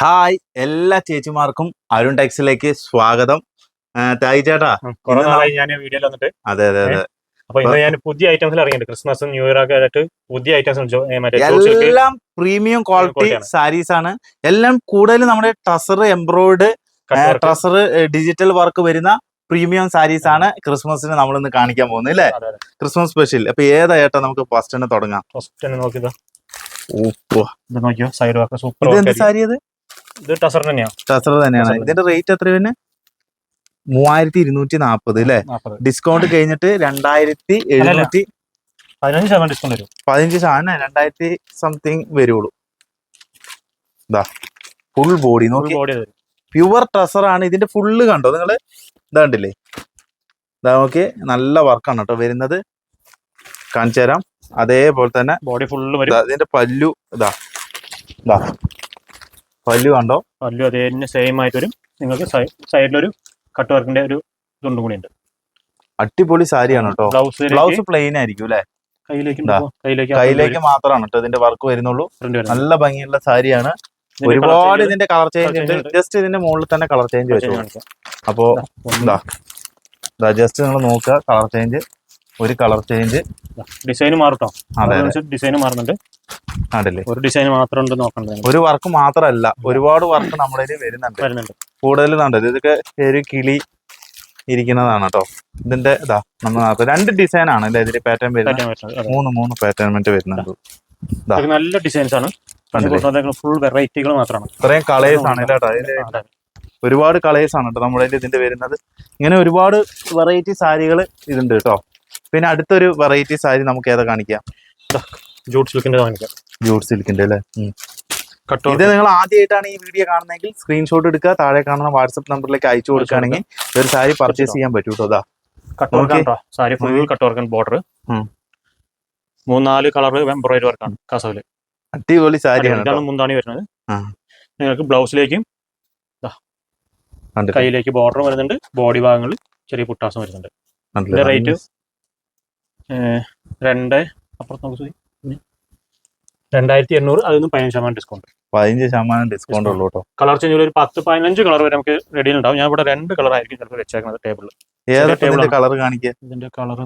Hi എല്ലാ ചേച്ചിമാർക്കും അരുൺ ടെക്സിലേക്ക് സ്വാഗതം. തായി ചേട്ടാ ഞാൻ വീഡിയോയിൽ വന്നിട്ട്. അതെ അതെ അതെ. അപ്പൊ ഇന്ന് ഞാൻ പുതിയ ഐറ്റംസിൽ ഇറങ്ങിയിട്ടുണ്ട്. ക്രിസ്മസും ന്യൂ ഇയർ ഒക്കെ ആയിട്ട് പുതിയ ഐറ്റംസ് എല്ലാം പ്രീമിയം ക്വാളിറ്റി. സാരീസ് ആണ്. എല്ലാം കൂടുതലും നമ്മുടെ tussar embroidered tussar digital work വരുന്ന പ്രീമിയം സാരീസ് ആണ് ക്രിസ്മസിന് നമ്മൾ ഇന്ന് കാണിക്കാൻ പോകുന്നത് അല്ലേ. Christmas special. അപ്പൊ ഏതാ ചേട്ടാ നമുക്ക് ഫസ്റ്റ് തന്നെ തുടങ്ങാം. ഫസ്റ്റ് തന്നെ നോക്കിയതാ. ഇത് നോക്കിയോ? സൈഡ് വർക്ക് സൂപ്പർ ഇത് എന്ത് സാരി അത് ഇത്? ടസർ തന്നെയാ. ടസർ തന്നെയാണ്. ഇതിന്റെ റേറ്റ് എത്ര പിന്നെ മൂവായിരത്തി ഇരുന്നൂറ്റി നാപ്പത്. അല്ലേ ഡിസ്കൗണ്ട് കഴിഞ്ഞിട്ട് രണ്ടായിരത്തി എഴുന്നൂറ്റി പതിനഞ്ച് ശതമാനം ഡിസ്കൗണ്ട് വരും. പതിനഞ്ച് ശതമാനം രണ്ടായിരത്തി സംതിങ് വരുള്ളൂ ഇതാ ഫുൾ ബോഡി നോക്കി. ബോഡി പ്യുവർ ടസർ ആണ്. ഇതിന്റെ ഫുള്ള് കണ്ടോ നിങ്ങൾ? ഇതാ കണ്ടില്ലേ? ഇതാ നോക്കി. നല്ല വർക്കാണ് കേട്ടോ വരുന്നത്. കാണിച്ചു തരാം അതേപോലെ തന്നെ ബോഡി ഫുള്ള് വരും അതിന്റെ പല്ലു ഇതാ ഇതാ പല്ലു കണ്ടോ? പല്ലു അതേ തന്നെ സെയിം ആയിട്ട് വരും. നിങ്ങൾക്ക് സൈഡിലൊരു കട്ട് വർക്കിന്റെ ഒരു ഇതുണ്ടും കൂടി ഉണ്ട് അടിപൊളി സാരിയാണ് കേട്ടോ. ബ്ലൗസ് പ്ലെയിൻ ആയിരിക്കും അല്ലെ? കയ്യിലേക്ക് മാത്രമാണ് കേട്ടോ ഇതിന്റെ വർക്ക് വരുന്നുള്ളൂ. നല്ല ഭംഗിയുള്ള സാരിയാണ്. ഒരുപാട് ഇതിന്റെ കളർ ചേഞ്ച് ഉണ്ട്. ജസ്റ്റ് ഇതിന്റെ മുകളിൽ തന്നെ കളർ ചേഞ്ച് വെച്ചു അപ്പോ എന്താ ജസ്റ്റ് നിങ്ങൾ നോക്കുക കളർ ചേഞ്ച് ഒരു കളർ ചേഞ്ച്. ഡിസൈൻ മാറട്ടോ? ഡിസൈൻ മാറുന്നുണ്ട്. ഒരു ഡിസൈൻ മാത്രം ഉണ്ട് നോക്കണ്ടത് ഒരു വർക്ക് മാത്രമല്ല ഒരുപാട് വർക്ക് നമ്മുടെ വരുന്നുണ്ട്. വരുന്നുണ്ട്. കൂടുതൽ കണ്ടത് ഇതൊക്കെ ഒരു കിളി ഇരിക്കുന്നതാണ് കേട്ടോ ഇതിന്റെ ഇതാ നമ്മൾ രണ്ട് ഡിസൈൻ ആണ്. അല്ലേ ഇതിന്റെ പാറ്റേൺ വരുന്നത്. മൂന്ന് മൂന്ന് പാറ്റേൺമെന്റ് വരുന്നുണ്ട്. നല്ല ഡിസൈൻസ് ആണ്. ഫുൾ വെറൈറ്റികൾ മാത്രമാണ്. ഇത്രയും കളേഴ്സ് ആണ് കേട്ടോ ഒരുപാട് കളേഴ്സ് ആണ് കേട്ടോ നമ്മുടെ ഇതിന്റെ വരുന്നത്. ഇങ്ങനെ ഒരുപാട് വെറൈറ്റി സാരികൾ ഇതുണ്ട് കേട്ടോ പിന്നെ അടുത്തൊരു വെറൈറ്റി സാരി നമുക്ക് ഏതാ കാണിക്കാം? ജൂട്ട് സിൽക്കിന്റെ കാണിക്കാം. ജൂട്ട് സിൽക്കിന്റെ അല്ലേ? ഇത് നിങ്ങൾ ആദ്യമായിട്ടാണ് ഈ വീഡിയോ കാണുന്നതെങ്കിൽ സ്ക്രീൻഷോട്ട് എടുക്കുക താഴെ കാണുന്ന വാട്സപ്പ് നമ്പറിലേക്ക് അയച്ചു കൊടുക്കുകയാണെങ്കിൽ ഒരു സാരി പർച്ചേസ് ചെയ്യാൻ പറ്റൂ കേട്ടോ സാരി ഫുൾ കട്ട് ബോർഡർ. മൂന്നാൽ കളർ എംബ്രോയിഡറി വർക്കാണ് കസവിൽ. അടിപൊളി സാരിയാണ് മുന്താണി വരുന്നത്. നിങ്ങൾക്ക് ബ്ലൗസിലേക്കും? കയ്യിലേക്ക് ബോർഡർ വരുന്നുണ്ട് ബോഡി ഭാഗങ്ങളിൽ ചെറിയ പുട്ടാസം വരുന്നുണ്ട്. കണ്ടില്ലേ? രണ്ട് അപ്പുറത്ത് നമുക്ക് ചോദി രണ്ടായിരത്തി എണ്ണൂറ് അതിൽ നിന്ന് പതിനഞ്ച് ശതമാനം ഡിസ്കൗണ്ട് പതിനഞ്ച് ശതമാനം ഡിസ്കൗണ്ട് ഉള്ളൂ കേട്ടോ കളർ ചേഞ്ച് ഒരു പത്ത് പതിനഞ്ച് കളർ വരെ നമുക്ക് റെഡി ഉണ്ടാവും. ഞാൻ ഇവിടെ രണ്ട് കളർ ആയിരിക്കും ചിലപ്പോൾ വെച്ചേക്കുന്നത് ടേബിളിൽ ഏതൊക്കെ കളർ കാണിക്കുക ഇതിന്റെ കളർ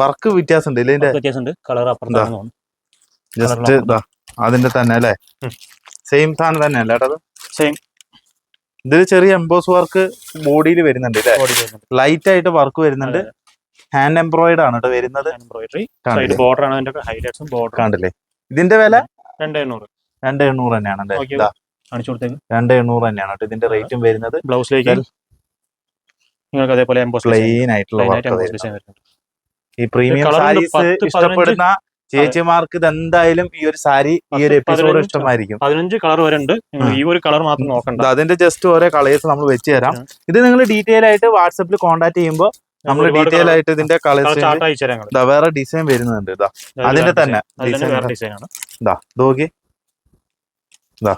വർക്ക് വ്യത്യാസം ഉണ്ട് ഇല്ലേ ഇതിന്റെ? വ്യത്യാസമുണ്ട്. കളർ അപ്പുറത്താണ് ജസ്റ്റ് അതിന്റെ തന്നെ അല്ലേ? സെയിം സാധനം തന്നെ അല്ലേ സെയിം ഇതിൽ ചെറിയ എംബോസ് വർക്ക് ബോഡിയിൽ വരുന്നുണ്ട് ലൈറ്റ് ആയിട്ട് വർക്ക് വരുന്നുണ്ട്. ഹാൻഡ് എംബ്രോയിഡ് ആണ് കേട്ടോ വരുന്നത്. എംബ്രോയിഡറി സൈഡ് ബോർഡർ ആണ് അതിന്റെ ഹൈലൈറ്റ്സും ബോർഡർ കണ്ടില്ലേ? ഇതിന്റെ വില? രണ്ട് എണ്ണൂറ് രണ്ട് എണ്ണൂറ് തന്നെയാണ് അല്ലേ? രണ്ട് എണ്ണൂറ് തന്നെയാണ് കേട്ടോ ഇതിന്റെ റേറ്റും വരുന്നത്. ബ്ലൗസിലേക്ക് നിങ്ങൾക്ക് അതേപോലെ പ്ലെയിൻ ആയിട്ടുള്ള ഈ പ്രീമിയം. സാരീസ് ഇഷ്ടപ്പെടുന്ന ചേച്ചിമാർക്ക് ഇത് എന്തായാലും ഈ ഒരു സാരി ഈ ഒരു എപ്പിസോഡ് ഇഷ്ടമായിരിക്കും. പതിനഞ്ച് കളർ വരെ ഉണ്ട് ഈ ഒരു കളർ മാത്രം നോക്കണ്ട. അതിന്റെ ജസ്റ്റ് ഓരോ കളേഴ്സ് നമ്മൾ വെച്ച് തരാം. ഇത് നിങ്ങൾ ഡീറ്റെയിൽ ആയിട്ട് വാട്സപ്പിൽ കോൺടാക്ട് ചെയ്യുമ്പോൾ നമ്മൾ ഡീറ്റെയിൽ ആയിട്ട് ഇതിന്റെ കളേഴ്സ് വേറെ ഡിസൈൻ വരുന്നുണ്ട് ഇതാ അതിന്റെ തന്നെ ഡിസൈൻ ഇതാ നോക്കി ഇതാ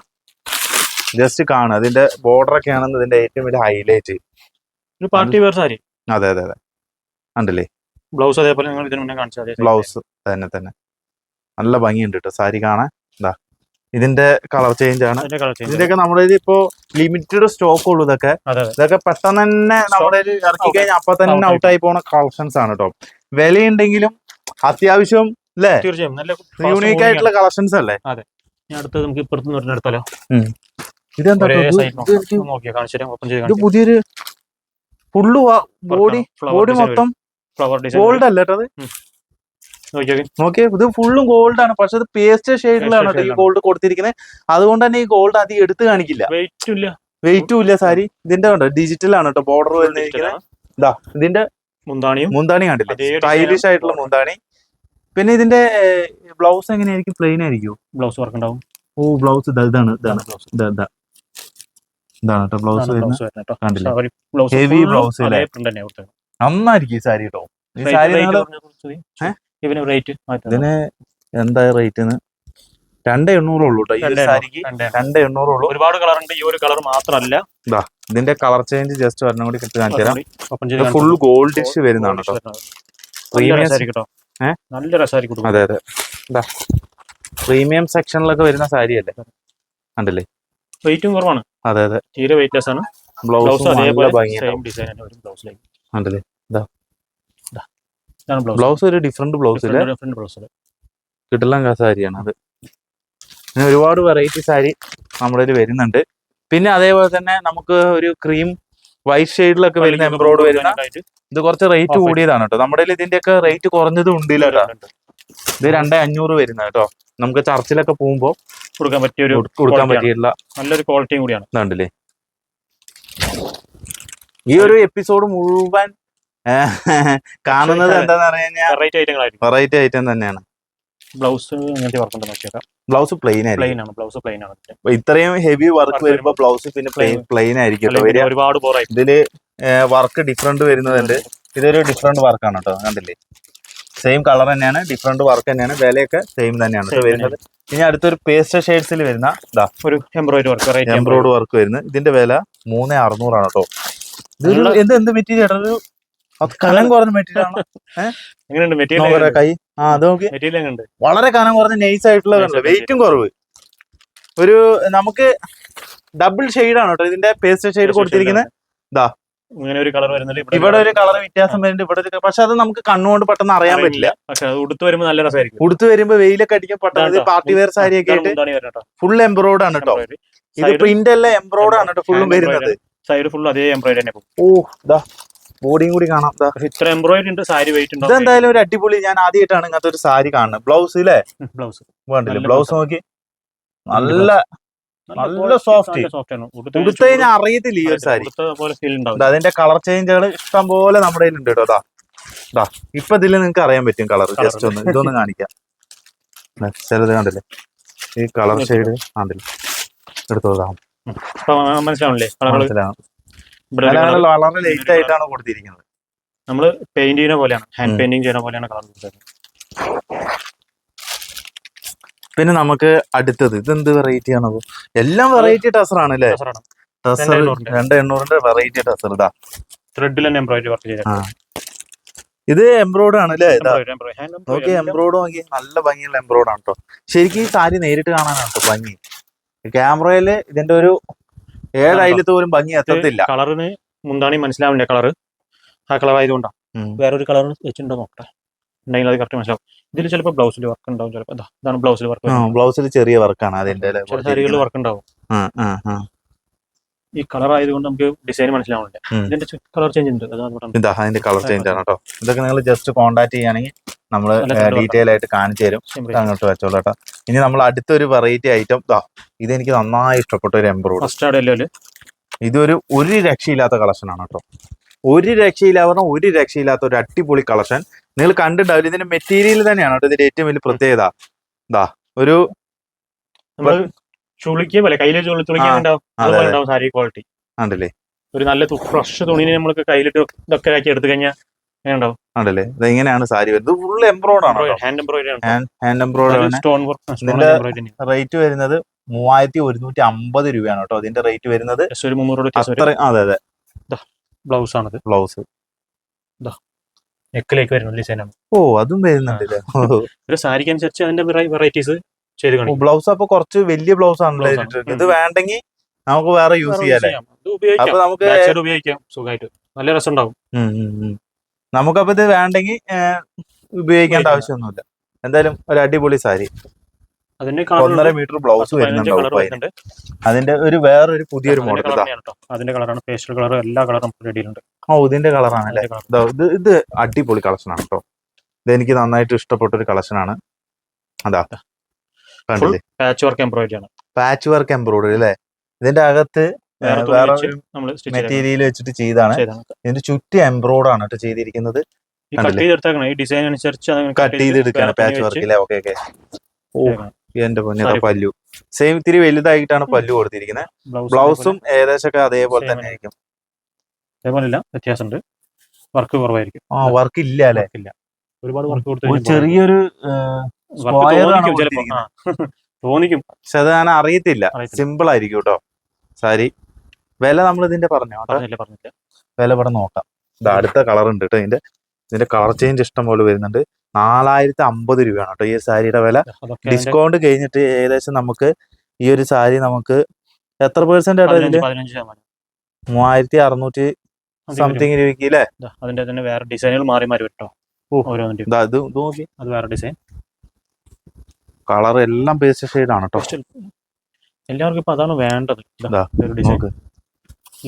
ജസ്റ്റ് കാണുക അതിന്റെ ബോർഡർ ഒക്കെ ആണെന്ന് ഇതിന്റെ ഏറ്റവും വലിയ ഹൈലൈറ്റ് പാർട്ടി വെയർ സാരി. അതെ അതെ അതെ. ഉണ്ടല്ലേ ബ്ലൗസ് അതേപോലെ ബ്ലൗസ് തന്നെ തന്നെ. നല്ല ഭംഗിയുണ്ട് കേട്ടോ സാരി കാണാൻ. ഇതിന്റെ കളർ ചേഞ്ച് ആണ്. ഇതിന്റെയൊക്കെ നമ്മുടെ ഇപ്പോ ലിമിറ്റഡ് സ്റ്റോക്ക് ഉള്ളൂ ഇതൊക്കെ. ഇതൊക്കെ പെട്ടെന്ന് തന്നെ നമ്മുടെ ഇറക്കി കഴിഞ്ഞാൽ അപ്പൊ തന്നെ ഔട്ട് ആയി പോണ കളക്ഷൻസ് ആണ് കേട്ടോ വിലയുണ്ടെങ്കിലും അത്യാവശ്യം അല്ലേ തീർച്ചയായും. നല്ല യൂണീക്ക് ആയിട്ടുള്ള കളക്ഷൻസ് അല്ലേ? അടുത്തത് നമുക്ക് ഇപ്പുറത്ത് എടുത്താലോ? ഇതെന്താ ഇത് പുതിയൊരു ഫുള്ള് ബോഡി ബോഡി മൊത്തം ഗോൾഡ് അല്ലേ അത് നോക്കിയാ ഇത് ഫുള്ളും ഗോൾഡ് ആണ്. പക്ഷെ ഇത് പേസ്റ്റ് ഷെയ്ഡിലാണ് കേട്ടോ ഈ ഗോൾഡ് കൊടുത്തിരിക്കുന്നത്. അതുകൊണ്ട് തന്നെ ഈ ഗോൾഡ് അധികം എടുത്ത് കാണിക്കില്ല. വെയിറ്റ് ഇല്ല. സാരി. ഇതിന്റെ കണ്ടോ? ഡിജിറ്റൽ ആണ് കേട്ടോ. ബോർഡർ Digital ഇതാ ഇതിന്റെ മുന്താണിയും. മുന്താണി കണ്ടില്ല? സ്റ്റൈലിഷ് ആയിട്ടുള്ള മുന്താണി. പിന്നെ ഇതിന്റെ ബ്ലൗസ് എങ്ങനെയായിരിക്കും? പ്ലെയിൻ ആയിരിക്കും ബ്ലൗസ് വർക്ക് ഉണ്ടാവും. ഓ ബ്ലൗസ് ഇതാണ് ഇതാണ്. ബ്ലൗസ് ഇതാ ഇതാ ഇതാണ് കേട്ടോ ബ്ലൗസ് ഹെവി ബ്ലൗസ് കണ്ടില്ലേ? നന്നായിരിക്കും സാരി കേട്ടോ. സാരി? ഇവന് റേറ്റ് ഇതിന് എന്താ റേറ്റ് രണ്ട് എണ്ണൂറേ ഉള്ളൂ രണ്ടേ എണ്ണൂറേ ഉള്ളൂ. ഒരുപാട് കളർ ഉണ്ട്. ഈ ഒരു കളർ മാത്രമല്ല. ഇതിന്റെ കളർ ചേഞ്ച് ജസ്റ്റ് വരണം കൂടി കിട്ടി കാണിച്ചു തരാം. ഇത് ഫുൾ ഗോൾഡിഷ് വരുന്നതാണ് കേട്ടോ പ്രീമിയം? നല്ല രസമായിരിക്കും അതെ അതെ. ഇതാ പ്രീമിയം സെക്ഷനിലൊക്കെ വരുന്ന സാരി അല്ലേ കണ്ടില്ലേ വെയിറ്റും കുറവാണ്. അതെ അതെ. തീരെ വെയിറ്റ്ലെസ് ആണ്. ബ്ലൗസ് അതേപോലെ ഡിസൈൻ ബ്ലൗസിലേക്ക് കണ്ടില്ലേ? ഇതാണ് ബ്ലൗസ്. ഒരു ഡിഫറെന്റ് ബ്ലൗസ് കിട്ടലങ്ക സാരിയാണ് അത്. പിന്നെ ഒരുപാട് വെറൈറ്റി സാരി നമ്മുടെ കയ്യിൽ വരുന്നുണ്ട്. പിന്നെ അതേപോലെ തന്നെ നമുക്ക് ഒരു ക്രീം വൈറ്റ് ഷെയ്ഡിലൊക്കെ വരുന്ന എംബ്രോയ്ഡ് വരുന്ന ഇത് കുറച്ച് റേറ്റ് കൂടിയതാണ് കേട്ടോ. നമ്മുടെ ഇതിന്റെ ഇതിന്റെയൊക്കെ റേറ്റ് കുറഞ്ഞതും ഉണ്ട് ഇത് രണ്ടേ അഞ്ഞൂറ് വരുന്ന കേട്ടോ നമുക്ക് ചർച്ചിലൊക്കെ പോകുമ്പോൾ കൊടുക്കാൻ പറ്റിയ ഒരു കൊടുക്കാൻ പറ്റിയുള്ള നല്ലൊരു ക്വാളിറ്റിയും കൂടിയാണ്. ഇതുണ്ടല്ലേ? ഈ ഒരു എപ്പിസോഡ് മുഴുവൻ കാണുന്നത് എന്താന്ന് പറഞ്ഞു കഴിഞ്ഞാൽ വെറൈറ്റി ഐറ്റങ്ങളായിരിക്കും വെറൈറ്റി ഐറ്റം തന്നെയാണ്. ബ്ലൗസ് അങ്ങനത്തെ വർക്ക് ഉണ്ട്? നോക്കിയേക്കാം ബ്ലൗസ് പ്ലെയിൻ ആയിരിക്കും. പ്ലെയിൻ ആണ് ബ്ലൗസ് പ്ലെയിൻ ആണ്. ഇത്രയും ഹെവി വർക്ക് വരുമ്പോൾ വരുമ്പോ ബ്ലൗസ് പിന്നെ പ്ലെയിൻ പ്ലെയിൻ ആയിരിക്കും ഒരുപാട് ഇതിൽ വർക്ക് ഡിഫറെന്റ് വരുന്നതുണ്ട് ഇതൊരു ഡിഫറെന്റ് വർക്കാണ് കേട്ടോ. കണ്ടില്ലേ? സെയിം കളർ തന്നെയാണ് ഡിഫറെന്റ് വർക്ക് തന്നെയാണ്. വിലയൊക്കെ സെയിം തന്നെയാണ്. വരുന്നത്. ഇനി അടുത്തൊരു പേസ്റ്റർ ഷെയ്ഡ്സിൽ വരുന്ന ഇതാ ഒരു എംബ്രോയിഡറി വർക്ക് എംബ്രോയ്ഡ് വർക്ക് വരുന്നത്. ഇതിന്റെ വില മൂന്ന് അറുന്നൂറാണ് കേട്ടോ. എന്ത് എന്ത് മെറ്റീരിയൽ ഒരു കനം കുറഞ്ഞ നോക്കട്ടെ കൈ. ആ അത് നോക്കി. വളരെ കനം കുറഞ്ഞ നൈസ് ആയിട്ടുള്ള വെയിറ്റും കുറവ്. ഒരു നമുക്ക് ഡബിൾ ആണ് കേട്ടോ. ഇതിന്റെ പേസ്റ്റ് ഷെയ്ഡ് കൊടുത്തിരിക്കുന്നത് ഇങ്ങനെ ഒരു കളർ വരുന്നുണ്ട്. ഇവിടെ ഒരു കളർ വ്യത്യാസം വരുന്നുണ്ട്. ഇവിടെ ഒരു പക്ഷെ അത് നമുക്ക് കണ്ണുകൊണ്ട് പെട്ടെന്ന് അറിയാൻ പറ്റില്ല. പക്ഷെ ഉടുത്ത് വരുമ്പോൾ നല്ല രസമായിരിക്കും. ഉടുത്ത് വരുമ്പോൾ വെയിലൊക്കെ അടിക്കാൻ പെട്ടെന്ന് ഇതാ പാർട്ടി വെയർ സാരി ഒക്കെ ആയിട്ട് ഫുൾ എംബ്രോയ്ഡ് ആണ് കേട്ടോ. ഇത് പ്രിന്റ് എല്ലാം എംബ്രോയ്ഡ് ആണ് കേട്ടോ. ഫുള്ളും വരുന്നത്. സൈഡ് ഫുൾ അതേ എംബ്രോയിഡ് തന്നെ ഓ ഇതാ ബോഡിയും കൂടി കാണാം. ഇത്ര എംബ്രോയിഡറി ഉണ്ട് സാരി വെയിറ്റ് ഉണ്ട്? ഇതെന്തായാലും ഒരു അടിപൊളി ഞാൻ ആദ്യമായിട്ടാണ് ഇങ്ങനത്തെ ഒരു സാരി കാണുന്നത്. ബ്ലൗസ് ഇല്ലേ? ബ്ലൗസ്. വേണ്ടില്ല? ബ്ലൗസ് നോക്കി. നല്ല നല്ല സോഫ്റ്റ് ഉടുത്ത് കഴിഞ്ഞാൽ അറിയത്തില്ല ഈ ഒരു സാരി. അതിന്റെ കളർ ചേഞ്ചുകൾ ഇഷ്ടം പോലെ നമ്മുടെ കയ്യിലുണ്ട് കേട്ടോ അതാ ഇപ്പൊ ഇതിൽ നിങ്ങൾക്ക് അറിയാൻ പറ്റും കളർ ജസ്റ്റ് ഒന്ന് ഇതൊന്ന് കാണിക്കാം. ചിലത് കണ്ടില്ലേ? ഈ കളർ ഷെയ്ഡ് കണ്ടില്ലേ എടുത്തോതാ ഇപ്പൊ മനസ്സിലാവണില്ലേ? മനസ്സിലാവും വളരെ ലേറ്റ് ആയിട്ടാണ് കൊടുത്തിരിക്കുന്നത്. നമ്മൾ പെയിന്റ് ചെയ്യുന്ന പോലെയാണ്. ഹാൻഡ് പെയിന്റിംഗ് പെയിന്റിങ് ചെയ്യുന്ന പോലെയാണ് കളർ കൊടുത്തത് പിന്നെ നമുക്ക് അടുത്തത്. ഇതെന്ത് വെറൈറ്റി ആണത് എല്ലാം വെറൈറ്റി ടസർ ആണ് അല്ലേ? ടസർ രണ്ട് എണ്ണൂറിന്റെ. വെറൈറ്റി ടസർ ഇതാ. ത്രെഡിൽ തന്നെ എംബ്രോയിഡറി വർക്ക് ചെയ്തത് ഇത് എംബ്രോയ്ഡ് ആണ് അല്ലേ. നോക്കി എംബ്രോയിഡ് നോക്കി നല്ല ഭംഗിയുള്ള എംബ്രോയ്ഡ് ആണ് കേട്ടോ ശരിക്കും ഈ സാരി നേരിട്ട് കാണാനാണ് കേട്ടോ ഭംഗി. ക്യാമറയിൽ ഇതിന്റെ ഒരു അയലത്ത് പോലും ഭംഗി എത്തത്തില്ല. കളറിന് മുന്താണി മനസ്സിലാവില്ല കളർ ആ കളർ ആയതുകൊണ്ടാണ്. വേറൊരു കളർ വെച്ചിട്ടുണ്ടോ നോക്കട്ടെ. ഉണ്ടെങ്കിൽ അത് കറക്റ്റ് മനസ്സിലാവും. ഇതിൽ ചിലപ്പോൾ ബ്ലൗസിൽ വർക്ക് ഉണ്ടാവും ചിലപ്പോൾ ഇതാ ഇതാണ് ബ്ലൗസിൽ വർക്ക് ബ്ലൗസിൽ ചെറിയ വർക്കാണ് അതിന്റെ സാരികളിൽ വർക്ക് ഉണ്ടാവും. ഈ കളർ ആയതുകൊണ്ട് നമുക്ക് ഡിസൈൻ മനസ്സിലാവുന്നില്ല ഇതിന്റെ കളർ ചേഞ്ച് ഉണ്ട്. അതിന്റെ കളർ ചേഞ്ച് ആണ് കേട്ടോ. ഇതൊക്കെ നിങ്ങൾ ജസ്റ്റ് കോൺടാക്ട് ചെയ്യുകയാണെങ്കിൽ നമ്മൾ ഡീറ്റെയിൽ ആയിട്ട് കാണിച്ചു തരും. അങ്ങോട്ട് വെച്ചോളൂ കേട്ടോ. ഇനി നമ്മൾ അടുത്തൊരു വെറൈറ്റി ഐറ്റം ഇതെനിക്ക് നന്നായി ഇഷ്ടപ്പെട്ട ഒരു എംബ്രോയിഡറി ഇതൊരു ഒരു രക്ഷയില്ലാത്ത കളക്ഷൻ ആണ് കേട്ടോ. ഒരു രക്ഷയില്ല പറഞ്ഞാൽ ഒരു രക്ഷയില്ലാത്ത ഒരു അടിപൊളി കളക്ഷൻ നിങ്ങൾ കണ്ടിട്ടുണ്ടാവില്ല ഇതിന്റെ മെറ്റീരിയൽ തന്നെയാണ് കേട്ടോ ഇതിന്റെ ഏറ്റവും വലിയ പ്രത്യേകത. ഇതാ ഒരു നമ്മൾ സാരി ക്വാളിറ്റി ഒരു നല്ല ഫ്രഷ് തുണിനെ നമ്മൾക്ക് കയ്യിലിട്ട് ഇതൊക്കെ ആക്കി എടുത്തു കഴിഞ്ഞാൽ കണ്ടില്ലേ ഇത് ഇങ്ങനെയാണ് സാരി വരുന്നത്? ഫുൾ എംബ്രോയ്ഡ് ആണ് ഹാൻഡ് എംബ്രോയിഡ് ആണ്. സ്റ്റോൺ വർക്ക് ഇതിന്റെ- റേറ്റ് വരുന്നത് മൂവായിരത്തി ഒരുന്നൂറ്റി അമ്പത് രൂപയാണ് കേട്ടോ അതിന്റെ റേറ്റ് വരുന്നത് അതെ അതെ. ബ്ലൗസ് ആണത്. ബ്ലൗസ് നെക്കിലേക്ക് വരുന്ന ഓ അതും വരുന്നുണ്ടല്ലേ ഒരു സാരിക്ക് അനുസരിച്ച് അതിന്റെ വെറൈറ്റീസ് ചെയ്ത് കാണിക്കും. ബ്ലൗസ് അപ്പൊ കുറച്ച് വലിയ ബ്ലൗസ് ആണല്ലോ ആണ്. ഇത് വേണ്ടെങ്കിൽ നമുക്ക് വേറെ യൂസ് ചെയ്യാല്ലേ ചെയ്യാം. അപ്പൊ നമുക്ക് ഉപയോഗിക്കാം. സുഖമായിട്ട് നല്ല രസം ഉണ്ടാവും നമുക്കപ്പോ ഇത് വേണ്ടെങ്കിൽ ഉപയോഗിക്കേണ്ട ആവശ്യമൊന്നുമില്ല. എന്തായാലും ഒരു അടിപൊളി സാരി. ഒന്നര മീറ്റർ ബ്ലൗസ്. വരുന്നുണ്ട്. അതിന്റെ ഒരു വേറൊരു പുതിയൊരു മോഡൽ. അതിന്റെ കളറാണ് കളർ എല്ലാ കളറും നമുക്ക് റെഡിയിലുണ്ട് ഓ ഇതിന്റെ കളറാണല്ലേ? ഇതാ, ഇത് ഇത് അടിപൊളി കളക്ഷൻ ആണ് കേട്ടോ ഇത് എനിക്ക് നന്നായിട്ട് ഇഷ്ടപ്പെട്ട ഒരു കളക്ഷൻ ആണ്. അതാ. കണ്ടില്ലേ? പാച്ച് വർക്ക് എംബ്രോയിഡറി ആണ്. പാച്ച് വർക്ക് എംബ്രോയിഡറി അല്ലേ? ഇതിന്റെ അകത്ത് വേറെ മെറ്റീരിയൽ വെച്ചിട്ട് ചെയ്താണ്. ഇതിന്റെ ചുറ്റി എംബ്രോയ്ഡാണ് കേട്ടോ ചെയ്തിരിക്കുന്നത്. ഈ ഡിസൈൻ അനുസരിച്ച് കട്ട് ചെയ്ത് എടുക്കാണ് വേറെ പാച്ച് തുണി വർക്ക് വെച്ച് അല്ലേ ഓക്കെ ഓക്കെ ഓ. എന്റെ പൊന്നെ പല്ലു. സെയിം ഇത്തിരി വലുതായിട്ടാണ് പല്ലു കൊടുത്തിരിക്കുന്നത് ബ്ലൗസും ഏകദേശമൊക്കെ അതേപോലെ തന്നെ ആയിരിക്കും. അതേപോലെ ഇല്ല വ്യത്യാസമുണ്ട്. വർക്ക് കുറവായിരിക്കും. ആ വർക്ക് ഇല്ല അല്ലെ? ഇല്ല. ഒരുപാട് വർക്ക് ചെറിയൊരു തോന്നിക്കും പക്ഷെ അത് ഞാൻ അറിയത്തില്ല. അറിയത്തില്ല. സിമ്പിൾ ആയിരിക്കും കേട്ടോ സാരി വില നമ്മൾ ഇതിന്റെ പറഞ്ഞു? കേട്ടോ പറഞ്ഞില്ല പറഞ്ഞില്ല. വില ഇവിടെ നോക്കാം. ഇത് അടുത്ത കളർ ഉണ്ട് കേട്ടോ ഇതിന്റെ. ഇതിന്റെ കളർ ചേഞ്ച് ഇഷ്ടം പോലെ വരുന്നുണ്ട്. നാലായിരത്തി അമ്പത് രൂപയാണ് കേട്ടോ ഈ സാരിയുടെ വില. ഡിസ്കൗണ്ട് കഴിഞ്ഞിട്ട് ഏകദേശം നമുക്ക് ഈ ഒരു സാരി നമുക്ക് എത്ര പേഴ്സെന്റ് ആട്ടോ ഇതിൽ ശതമാനം. മൂവായിരത്തി അറുന്നൂറ്റി സംതിങ് രൂപയ്ക്ക് അല്ലേ അതിന്റെ തന്നെ വേറെ ഡിസൈനുകൾ മാറി മാറി വിട്ടോ നോക്കി. അത് വേറെ ഡിസൈൻ കളർ എല്ലാം പേസ്റ്റ് ആണ് കേട്ടോ എല്ലാവർക്കും ഇപ്പൊ അതാണ് വേണ്ടത്.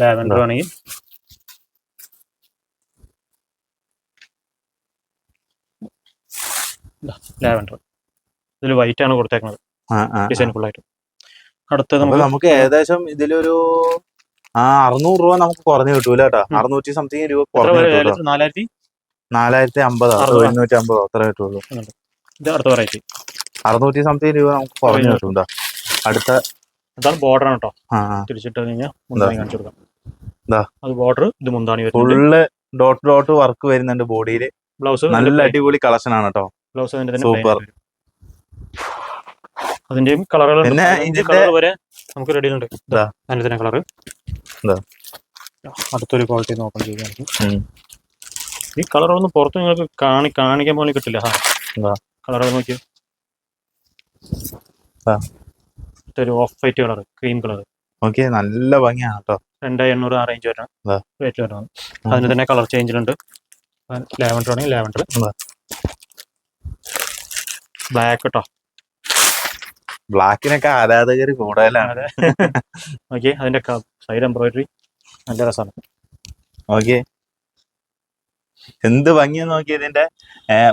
ലാവൻഡർ. ആണെങ്കിൽ. ലാവൻഡർ. ഇതിൽ വൈറ്റ് ആണ് കൊടുത്തേക്കുന്നത്. ഡിസൈൻ ഫുൾ ആയിട്ട്. അടുത്തത് നമുക്ക് ഏകദേശം ഇതിലൊരു ആ അറുന്നൂറ് രൂപ നമുക്ക് കുറഞ്ഞു കിട്ടൂല കേട്ടോ. അറുന്നൂറ്റി സംതിങ് രൂപ കുറഞ്ഞു നാലായിരത്തി? നാലായിരത്തി അമ്പതോ? എഴുന്നൂറ്റി അമ്പതോ അത്ര കിട്ടുള്ളൂ. അറുന്നൂറ്റി സംതിങ് രൂപ നമുക്ക് കുറഞ്ഞു കിട്ടും അടുത്ത ഇതാണ് ബോർഡർ ആണ് കേട്ടോ. തിരിച്ചിട്ട് കഴിഞ്ഞാൽ മുന്താണി കാണിച്ചു കൊടുക്കാം. അത് ബോർഡർ ഇത് മുന്താണി ഫുള്ള് ഡോട്ട് ഡോട്ട് വർക്ക് വരുന്നുണ്ട് ബോഡിയിൽ ബ്ലൗസ് നല്ല അടിപൊളി കളക്ഷൻ ആണ് കേട്ടോ. ബ്ലൗസ് അതിന്റെ ആയിട്ട് അതിന്റെയും കളറുകൾ കളർ വരെ നമുക്ക് റെഡി ഉണ്ട്. അതിന്റെ തന്നെ കളർ. അടുത്തൊരു ക്വാളിറ്റി ഓപ്പൺ ഉം. ഈ കളറൊന്നും പുറത്ത് നിങ്ങൾക്ക് കാണി കാണിക്കാൻ പോലും കിട്ടില്ല. കളറുകൾ നോക്കി ഒരു off white colour cream colour okay നല്ല ഭംഗിയാണ് കേട്ടോ രണ്ടായി എണ്ണൂറ് ആ റേഞ്ച് വരണം. റേറ്റ് വരണം. അതിന് തന്നെ കളർ ചേഞ്ചിലുണ്ട് ലാവൻഡർ ആണെങ്കിൽ ലാവൻഡർ. ബ്ലാക്ക് കേട്ടോ ബ്ലാക്കിനൊക്കെ ആരാധകർ കൂടുതലാണ്. ഓക്കെ അതിന്റെ സൈഡ് എംബ്രോയിഡറി നല്ല രസമാണ് ഓക്കെ എന്ത് ഭംഗിയെന്ന് നോക്കി ഇതിന്റെ?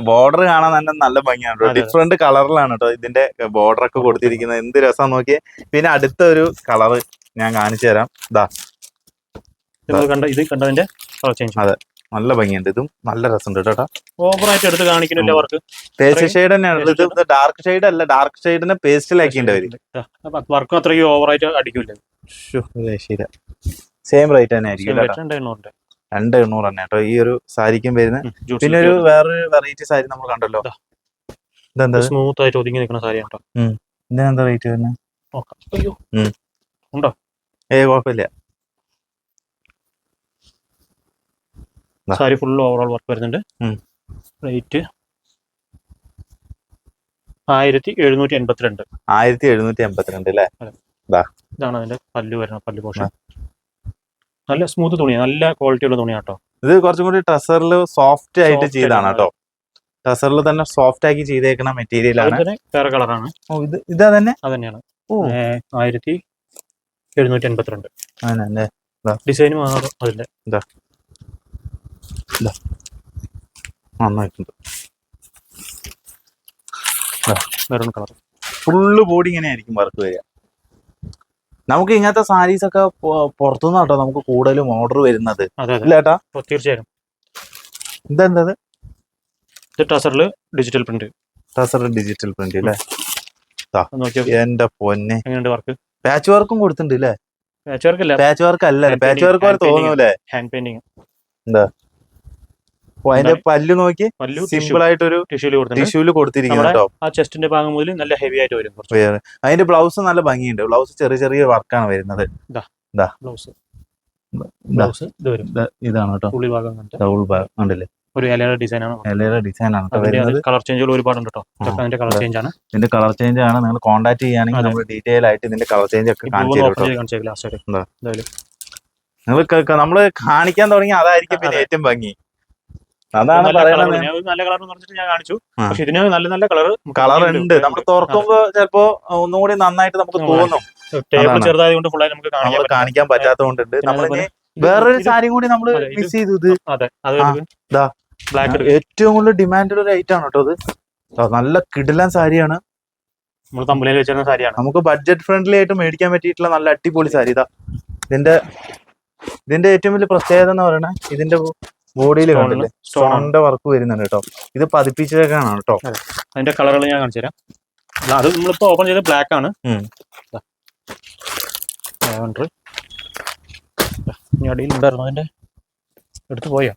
ബോർഡർ കാണാൻ തന്നെ നല്ല ഭംഗിയാണ് കേട്ടോ. ഡിഫറെന്റ് കളറിലാണ് കേട്ടോ ഇതിന്റെ ബോർഡർ ഒക്കെ കൊടുത്തിരിക്കുന്നത്. എന്ത് രസം നോക്കിയേ. പിന്നെ അടുത്ത ഒരു കളർ ഞാൻ കാണിച്ചു തരാം. ഇതാ കണ്ട? ഇത് കണ്ടതിന്റെ അതെ. നല്ല ഭംഗിയുണ്ട്. ഇതും നല്ല രസമുണ്ട് കേട്ടോ ഓവറായിട്ട് എടുത്ത് കാണിക്കുന്നില്ല അവർക്ക്. പേസ്റ്റ് ഷെയ്ഡ് തന്നെയാണ് ഇത് ഡാർക്ക് ഷെയ്ഡ് അല്ല. ഡാർക്ക് ഷെയ്ഡിനെ പേസ്റ്റിലാക്കിണ്ട് വരും വർക്കും അത്രയും ഓവറായിട്ട് അടിക്കില്ല സെയിം റേറ്റ് തന്നെ ആയിരിക്കും രണ്ട് എണ്ണൂറ് തന്നെ കേട്ടോ. ഈ ഒരു സാരിക്കും വരുന്ന. പിന്നെ ഒരു വേറൊരു വെറൈറ്റി സാരി നമ്മൾ കണ്ടല്ലോ. ഇതാ. ഇതെന്താ? സ്മൂത്ത് ആയിട്ട് ഒതുങ്ങി നിൽക്കുന്ന സാരി കേട്ടോ. ഇതിനെന്താ റേറ്റ് വരുന്നത് അയ്യോ. ഏ കുഴപ്പമില്ല സാരി ഫുൾ ഓവറോൾ വർക്ക് വരുന്നുണ്ട്. റേറ്റ് ആയിരത്തി എഴുന്നൂറ്റി എൺപത്തിരണ്ട്. ആയിരത്തി എഴുന്നൂറ്റി എൺപത്തിരണ്ട് അല്ലേ ഇതാണ് അതിന്റെ പല്ലു വരുന്നത് പല്ലു പോഷൻ നല്ല സ്മൂത്ത് തുണിയാണ് നല്ല ക്വാളിറ്റി ഉള്ള തുണിയാണ് കേട്ടോ ഇത് കുറച്ചും കൂടി ടസറിൽ സോഫ്റ്റ് ആയിട്ട് ചെയ്താണ് കേട്ടോ ടസറിൽ തന്നെ സോഫ്റ്റ് ആക്കി ചെയ്തേക്കുന്ന മെറ്റീരിയൽ ആണ്. വേറെ കളറാണ് ഓ ഇത് ഇതാ തന്നെ അത് തന്നെയാണ് ഓ ആയിരത്തി എഴുന്നൂറ്റി എൺപത്തിരണ്ട് അതന്നെ ഡിസൈൻ മാറും അതിന്റെ. നന്നായിട്ടുണ്ട്. മെറൂൺ കളർ ഫുള്ള് ബോഡി ഇങ്ങനെ ആയിരിക്കും വർക്ക് വരിക. നമുക്ക് ഇങ്ങനത്തെ സാരീസ് ഒക്കെ പുറത്തുനിന്ന് കേട്ടോ നമുക്ക് കൂടുതലും ഓർഡർ വരുന്നത്. ഇല്ലേട്ടാ തീർച്ചയായും ഇതെന്താ ഇത്? ടസറിൽ digital print tussar digital print അല്ലേ എന്റെ പൊന്നെ. വർക്ക് പാച്ച് വർക്കും കൊടുത്തിട്ടുണ്ട് അല്ലേ. പാച്ച് വർക്ക് അല്ല പാച്ച് വർക്ക് പോലെ. തോന്നൂലേ? ഹാൻഡ് പെയിന്റിങ് ഓ, അതിന്റെ പല്ല് നോക്കി സിമ്പിൾ ആയിട്ട് ഒരു ടിഷ്യൂൽ കൊടുത്തിരിക്കുന്നു ആ ചെസ്റ്റിന്റെ ഭാഗം മുതൽ നല്ല ഹെവി ആയിട്ട് വരും. അതിന്റെ ബ്ലൗസ് നല്ല ഭംഗിയുണ്ട്. ബ്ലൗസ് ചെറിയ ചെറിയ വർക്കാണ് വരുന്നത്. ബ്ലൗസ് ബ്ലൗസ് ഇത് വരും. ഇത് ഇതാണ് കേട്ടോ. ഭാഗം ഉണ്ടല്ലേ ഒരു ഇലയുടെ ഡിസൈൻ ആണ്. ഇലയുടെ ഡിസൈൻ കളർ ചേഞ്ചുകൾ ഒരുപാടുണ്ട് കേട്ടോ. അതിന്റെ കളർ ചേഞ്ച് ആണ്. ഇതിന്റെ കളർ ചേഞ്ച് ആണ്. നിങ്ങൾ കോൺടാക്ട് ചെയ്യുകയാണെങ്കിൽ. നമ്മൾ ഡീറ്റെയിൽ ആയിട്ട് ഇതിന്റെ കളർ ചേഞ്ച് ഒക്കെ കാണിച്ചു. നിങ്ങൾ നമ്മൾ കാണിക്കാൻ തുടങ്ങി അതായിരിക്കും പിന്നെ ഏറ്റവും ഭംഗി. അതാണ് നല്ല പറയുന്നത് ഞാൻ നല്ല കളർ പറഞ്ഞിട്ട് ഞാൻ കാണിച്ചു. പക്ഷെ ഇതിന് നല്ല നല്ല കളർ കളർ ഉണ്ട്. നമ്മൾ തുറക്കുമ്പോ ചിലപ്പോ ഒന്നുകൂടി നന്നായിട്ട് നമുക്ക് തോന്നും. ടേബിൾ. ചെറുതായത് കൊണ്ട് ഫുള്ളായി നമുക്ക് കാണിക്കാൻ നമ്മൾ കൊണ്ട് കാണിക്കാൻ പറ്റാത്തതുകൊണ്ടുണ്ട്. വേറൊരു സാരി കൂടി നമ്മൾ മിസ് ചെയ്തു ഇത്. അതെ. അത് ദാ. ബ്ലാക്ക് ഏറ്റവും കൂടുതൽ ഡിമാൻഡുള്ള ഒരു ഐറ്റം ആണ് കേട്ടോ ഇത് നല്ല കിടിലൻ സാരിയാണ്. നമ്മൾ തമ്പലയിൽ വെച്ചിരുന്ന സാരിയാണ്. നമുക്ക് ബഡ്ജറ്റ് ഫ്രണ്ട്ലി ആയിട്ട് മേടിക്കാൻ പറ്റിയിട്ടുള്ള നല്ല അടിപൊളി സാരി. ഇതാ ഇതിന്റെ ഇതിന്റെ ഏറ്റവും വലിയ പ്രത്യേകത എന്ന് പറയുന്നത് ഇതിന്റെ ബോഡിയിൽ കണ്ടില്ലേ. സ്റ്റോണിന്റെ വർക്ക് വരുന്നുണ്ട് കേട്ടോ. ഇത് പതിപ്പിച്ചേക്കാണ് കേട്ടോ. അതിന്റെ കളറുകൾ ഞാൻ കാണിച്ചു തരാം. അത് നമ്മളിപ്പോ ഓപ്പൺ ചെയ്ത് ബ്ലാക്ക് ആണ്. അടിയിൽ ഉണ്ടായിരുന്നു അതിന്റെ എടുത്തു പോയോ?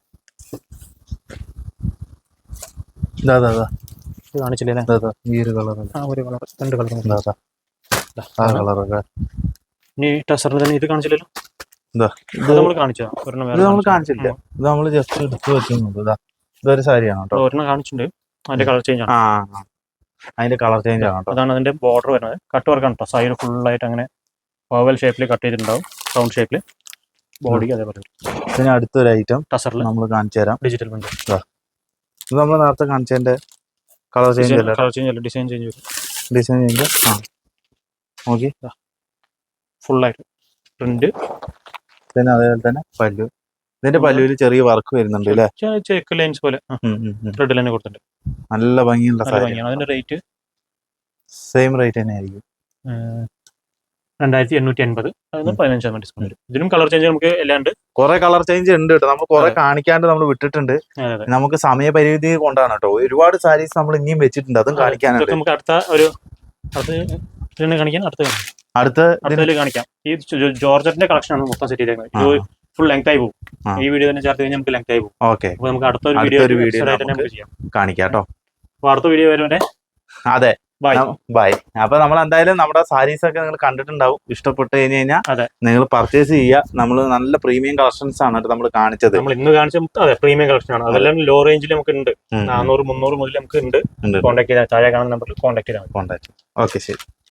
കാണിച്ചില്ലേ ഈ ഒരു കളർ ആ ഒരു കളർ രണ്ട് കളർ ആ കളറൊക്കെ ഇനി ടസറിന് തന്നെ ഇത് കാണിച്ചില്ലല്ലോ? നമ്മൾ കാണിച്ചില്ല ഇത് നമ്മൾ ജസ്റ്റ് എടുത്ത് വെച്ചിരുന്നത്. ഇതാ ഇതൊരു സാരിയാണ് കേട്ടോ. ഒരെണ്ണം കാണിച്ചിട്ടുണ്ട്. അതിന്റെ കളർ ചേഞ്ച് ആണ്. അതിന്റെ കളർ ചേഞ്ച് ആണ് അതാണ് അതിന്റെ ബോർഡർ വരുന്നത്. കട്ട് വർക്കാണ് കേട്ടോ. സൈഡ് ഫുൾ ആയിട്ട് അങ്ങനെ ഓവൽ ഷേപ്പിൽ കട്ട് ചെയ്തിട്ടുണ്ടാവും. റൗണ്ട് ഷേപ്പിൽ ബോഡി അതേപോലെ പിന്നെ അടുത്തൊരു ഐറ്റം ടസറിൽ നമ്മൾ കാണിച്ചു തരാം. ഡിജിറ്റൽ പ്രിന്റ് ഇത്. നമ്മൾ നേരത്തെ കാണിച്ചതിന്റെ കളർ ചേഞ്ച് അല്ല? കളർ ചേഞ്ച് അല്ല ഡിസൈൻ ചേഞ്ച് വരും. ഡിസൈൻ ചേഞ്ച് ആ. ഓക്കെ ഫുൾ ആയിട്ട്. പ്രിന്റ് പിന്നെ അതേപോലെ തന്നെ പല്ലു. ഇതിന്റെ പല്ലുവിൽ ചെറിയ വർക്ക് വരുന്നുണ്ട് അല്ലേ ചെക്ക് ലൈൻസ് പോലെ. റെഡ് ലൈൻ കൊടുത്തിട്ടുണ്ട്. നല്ല ഭംഗിയുള്ള അതിന്റെ റേറ്റ് സെയിം റേറ്റ്? തന്നെ ആയിരിക്കും രണ്ടായിരത്തി എണ്ണൂറ്റി എൺപത് അതിന് പതിനഞ്ച് ശതമാനം ഡിസ്കൗണ്ട് വരും. ഇതിനും കളർ ചേഞ്ച് നമുക്ക് എല്ലാം ഉണ്ട്. കുറെ കളർ ചേഞ്ച് ഉണ്ട് കേട്ടോ. നമ്മൾ കുറെ അതെ. കാണിക്കാണ്ട് നമ്മൾ വിട്ടിട്ടുണ്ട്. അതെ, അതെ. നമുക്ക് സമയപരിധി കൊണ്ടാണ് കേട്ടോ. ഒരുപാട് സാരീസ് നമ്മൾ ഇനിയും വെച്ചിട്ടുണ്ട്. അതും. കാണിക്കാനുണ്ട്. നമുക്ക് അടുത്ത ഒരു അടുത്ത ഇതിനെ കാണിക്കാൻ അടുത്ത. അടുത്ത അടുത്തതിൽ കാണിക്കാം. ഈ ജോർജറ്റിന്റെ കളക്ഷൻ ആണ് മൊത്തം സെറ്റ് ചെയ്തേക്കുന്നത്. ഫുൾ ലെങ്ത് ആയി പോകും. ഈ വീഡിയോ തന്നെ ചേർത്ത് കഴിഞ്ഞാൽ നമുക്ക് ലെങ്ത് ആയി പോകും. ഓക്കെ. അപ്പൊ നമുക്ക് അടുത്ത ഒരു വീഡിയോ ചെയ്യാം. കാണിക്കാം കേട്ടോ. അപ്പൊ അടുത്ത വീഡിയോ വരുവരെ അതെ. ബൈ അപ്പൊ നമ്മൾ എന്തായാലും നമ്മുടെ സാരീസ് ഒക്കെ നിങ്ങൾ കണ്ടിട്ടുണ്ടാവും. ഇഷ്ടപ്പെട്ട് കഴിഞ്ഞ് കഴിഞ്ഞാൽ. നിങ്ങൾ പർച്ചേസ് ചെയ്യുക. നമ്മൾ നല്ല പ്രീമിയം കളക്ഷൻസ് ആണ് നമ്മൾ കാണിച്ചത്. നമ്മൾ ഇന്ന് കാണിച്ച അതെ പ്രീമിയം കളക്ഷൻ ആണ്. അതെല്ലാം ലോ റേഞ്ചിൽ നമുക്ക് ഉണ്ട് നാനൂറ് മുന്നൂറ് മുതൽ നമുക്ക് ഉണ്ട്. കോൺടാക്ട് ചെയ്താൽ താഴെ കാണുന്ന നമ്പറിൽ കോൺടാക്ട് ചെയ്താൽ മതി. കോണ്ടാക്ട് ഓക്കെ ശരി.